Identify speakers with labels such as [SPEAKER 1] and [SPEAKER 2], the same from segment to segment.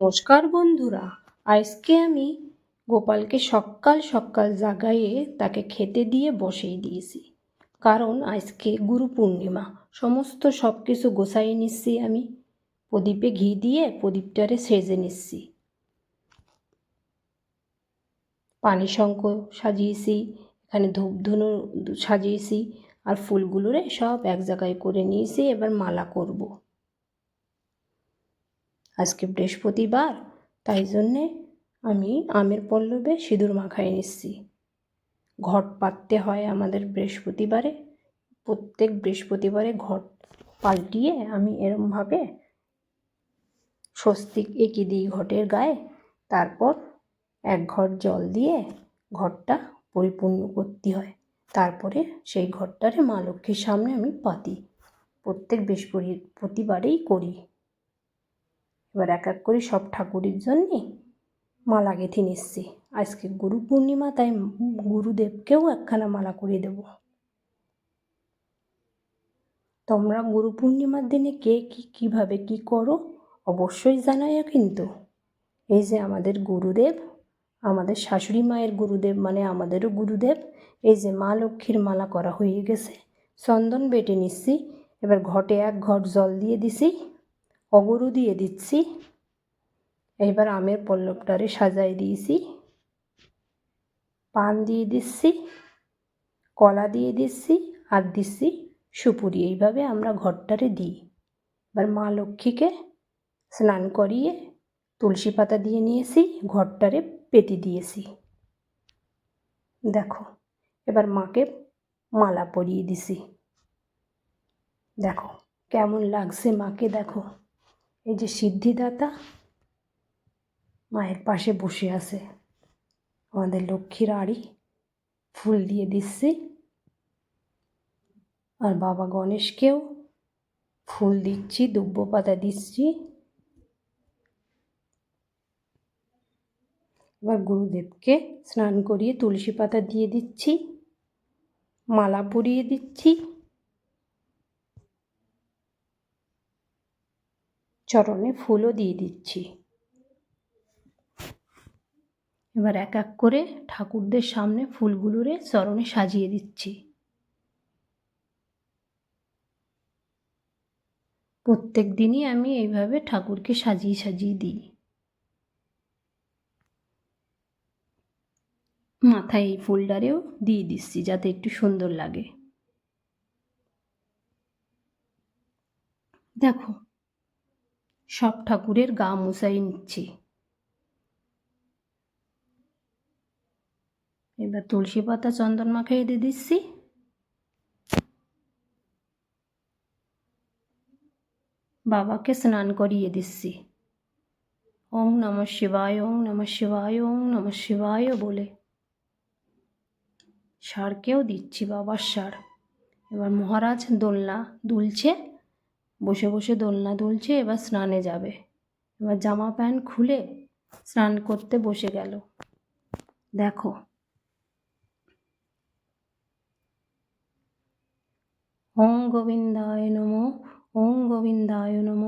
[SPEAKER 1] নমস্কার বন্ধুরা, আজকে আমি গোপালকে সকাল সকাল জাগাইয়ে তাকে খেতে দিয়ে বসিয়ে দিয়েছি। কারণ আজকে গুরু পূর্ণিমা, সমস্ত সব কিছু গোছাই নিচ্ছি আমি। প্রদীপে ঘি দিয়ে প্রদীপটারে সেজে নিচ্ছি। পানি শঙ্খ সাজিয়েছি, এখানে ধূপ ধুনো সাজিয়েছি, আর ফুলগুলোরে সব এক জায়গায় করে নিয়েছি, এবার মালা করব। আজকে বৃহস্পতিবার, তাই জন্যে আমি আমের পল্লবে সিঁদুর মাখাই নিচ্ছি। ঘট পাততে হয় আমাদের বৃহস্পতিবারে, প্রত্যেক বৃহস্পতিবারে ঘট পাল্টিয়ে আমি এরমভাবে স্বস্তিক এঁকে দিই ঘটের গায়ে। তারপর এক ঘট জল দিয়ে ঘরটা পরিপূর্ণ করতে হয়। তারপরে সেই ঘরটারে মা লক্ষ্মীর সামনে আমি পাতি। প্রত্যেক বৃহস্পতিবারেই করি। এবার এক এক করে সব ঠাকুরের জন্যে মালা গেঁথে নিচ্ছি। আজকে গুরু পূর্ণিমা, তাই গুরুদেবকেও একখানা মালা করে দেব। তোমরা গুরু পূর্ণিমার দিনে কে, কী, কীভাবে কী করো অবশ্যই জানাইও কিন্তু। এই যে আমাদের গুরুদেব, আমাদের শাশুড়ি মায়ের গুরুদেব মানে আমাদেরও গুরুদেব, এই যে মা লক্ষ্মীর মালা করা হয়ে গেছে। চন্দন বেটে নিচ্ছি, এবার ঘটে এক ঘট জল দিয়ে দিছি। অগরু দিয়ে দিচ্ছি। এইবার আমের পল্লবটারে সাজাই দিয়েছি। পান দিয়ে দিচ্ছি, কলা দিয়ে দিচ্ছি আর দিচ্ছি সুপুরি। এইভাবে আমরা ঘরটারে দিই। এবার মা লক্ষ্মীকে স্নান করিয়ে তুলসী পাতা দিয়ে নিয়েছি, ঘরটারে পেতে দিয়েছি। দেখো, এবার মাকে মালা পরিয়ে দিছি। দেখো, কেমন লাগছে মাকে, দেখো। এই যে সিদ্ধিদাতা মায়ের পাশে বসে আছে। আমাদের লক্ষ্মীর আড়ি ফুল দিয়ে দিচ্ছি। আর বাবা গণেশকেও ফুল দিচ্ছি দুব্য পাতা দিচ্ছি। এবার গুরুদেবকে স্নান করিয়ে তুলসী পাতা দিয়ে দিচ্ছি, মালা পরিয়ে দিচ্ছি। চরণে ফুলও দিয়ে দিচ্ছি। এবার এক এক করে ঠাকুরদের সামনে ফুলগুলোরে চরণে সাজিয়ে দিচ্ছি। প্রত্যেক দিনই আমি এইভাবে ঠাকুরকে সাজিয়ে সাজিয়ে দিই। মাথায় এই ফুলটারেও দিয়ে দিচ্ছি যাতে একটু সুন্দর লাগে। দেখো সব ঠাকুরের গা মুছাই নিচ্ছি। এবার তুলসী পাতা চন্দন মাখাই দিয়ে দিচ্ছি। বাবাকে স্নান করিয়ে দিচ্ছি। ওং নম শিবায় ওং নম শিবায় ওং নম শিবায় বলে। সারকেও দিচ্ছি বাবার সার। এবার মহারাজ দোলনা দুলছে। বসে বসে দোলনা দুলছে, এবার স্নানে যাবে। এবার জামা প্যান্ট খুলে স্নান করতে বসে গেল। দেখো। ওং গোবিন্দায় নম ওং গোবিন্দায় নম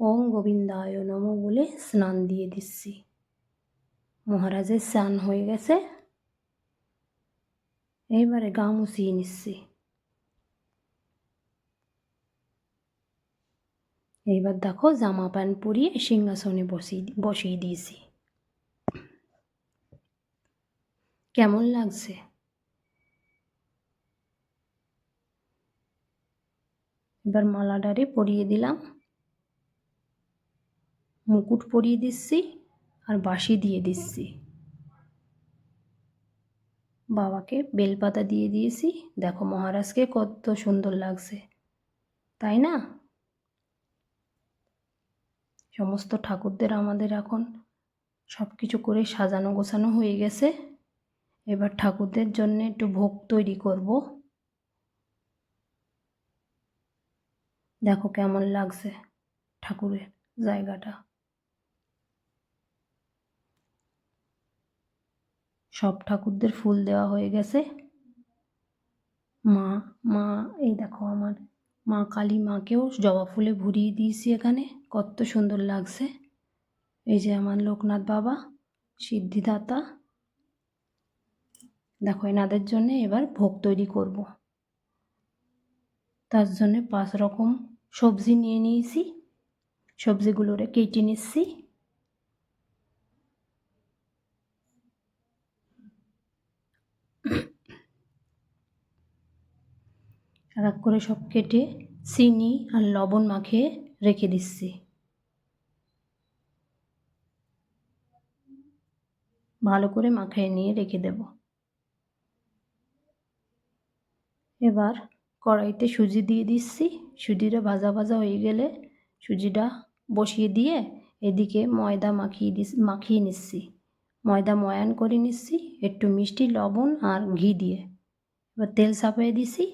[SPEAKER 1] ওং গোবিন্দায় নম বলে স্নান দিয়ে দিচ্ছি। মহারাজের স্নান হয়ে গেছে। এইবারে গা মুছিয়ে নিচ্ছি। এইবার দেখো জামা প্যান্ট পরিয়ে সিংহাসনে বসিয়ে বসিয়ে দিয়েছি। কেমন লাগছে? এবার মালাডারে পরিয়ে দিলাম। মুকুট পরিয়ে দিচ্ছি আর বাসি দিয়ে দিচ্ছি। বাবাকে বেলপাতা দিয়ে দিয়েছি। দেখো মহারাজকে কত সুন্দর লাগছে। তাই না? সমস্ত ঠাকুরদের আমাদের এখন সব কিছু করে সাজানো গোছানো হয়ে গেছে। এবার ঠাকুরদের জন্য একটু ভোগ তৈরি করব। দেখো কেমন লাগছে ঠাকুরের জায়গাটা। সব ঠাকুরদের ফুল দেওয়া হয়ে গেছে। মা মা, এই দেখো আমার মা কালী মাকেও জবা ফুলে ভরিয়ে দিয়েছি এখানে। কত সুন্দর লাগছে। এই যে আমার লোকনাথ বাবা, সিদ্ধিদাতা। দেখো, এনাদের জন্য এবার ভোগ তৈরি করব। তার জন্যে পাঁচ রকম সবজি নিয়ে নিয়েছি। সবজিগুলোরে কেটে নিচ্ছি। এক করে সব কেটে চিনি আর লবণ মাখিয়ে রেখে দিচ্ছি। ভালো করে মাখিয়ে নিয়ে রেখে দেব। এবার কড়াইতে সুজি দিয়ে দিচ্ছি। সুজিটা ভাজা ভাজা হয়ে গেলে সুজিটা বসিয়ে দিয়ে এদিকে ময়দা মাখিয়ে দিস, মাখিয়ে নিচ্ছি। ময়দা ময়ান করে নিচ্ছি, একটু মিষ্টি লবণ আর ঘি দিয়ে। এবার তেল চাপিয়ে দিছি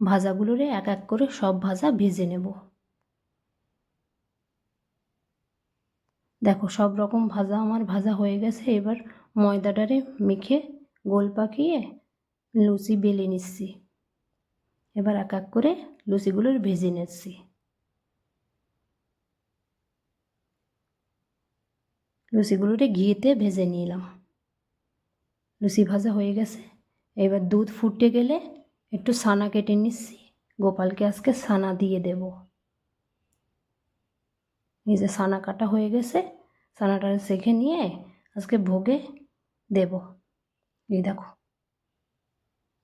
[SPEAKER 1] ভাজাগুলোরে এক এক করে সব ভাজা ভেজে নেব। দেখো, সব রকম ভাজা আমার ভাজা হয়ে গেছে। এবার ময়দাটারে মেখে গোল পাকিয়ে লুচি বেলে নিচ্ছি। এবার এক এক করে লুচিগুলোর ভেজে নিচ্ছি। লুচিগুলোরে ঘিয়েতে ভেজে নিলাম। লুচি ভাজা হয়ে গেছে। এবার দুধ ফুটে গেলে একটু সানা কেটে নিচ্ছি। গোপালকে আজকে সানা দিয়ে দেব। এই যে সানা কাটা হয়ে গেছে সানাটা সেখে নিয়ে আজকে ভোগে দেব। এই দেখো,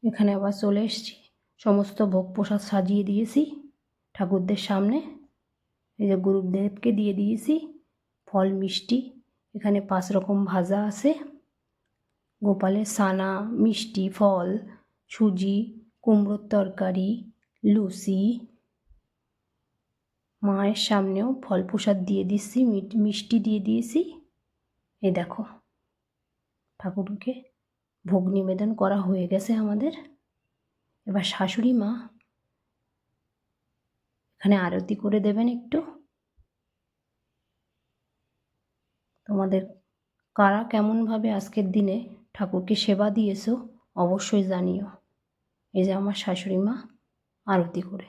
[SPEAKER 1] এখানে আবার চলে এসছি। সমস্ত ভোগ প্রসাদ সাজিয়ে দিয়েছি ঠাকুরদের সামনে। এই যে গুরুদেবকে দিয়ে দিয়েছি, ফল, মিষ্টি, এখানে পাঁচ রকম ভাজা আছে। গোপালের সানা মিষ্টি, ফল, সুজি কুমড়োর তরকারি, লুচি। মায়ের সামনেও ফল প্রসাদ দিয়ে দিচ্ছি মিষ্টি দিয়ে দিয়েছি। এ দেখো, ঠাকুরকে ভোগ নিবেদন করা হয়ে গেছে আমাদের। এবার শাশুড়ি মা এখানে আরতি করে দেবেন একটু। তোমাদের কারা কেমনভাবে আজকের দিনে ঠাকুরকে সেবা দিয়েছ, অবশ্যই জানিও। এই যে আমার শাশুড়ি মা আরতি করে।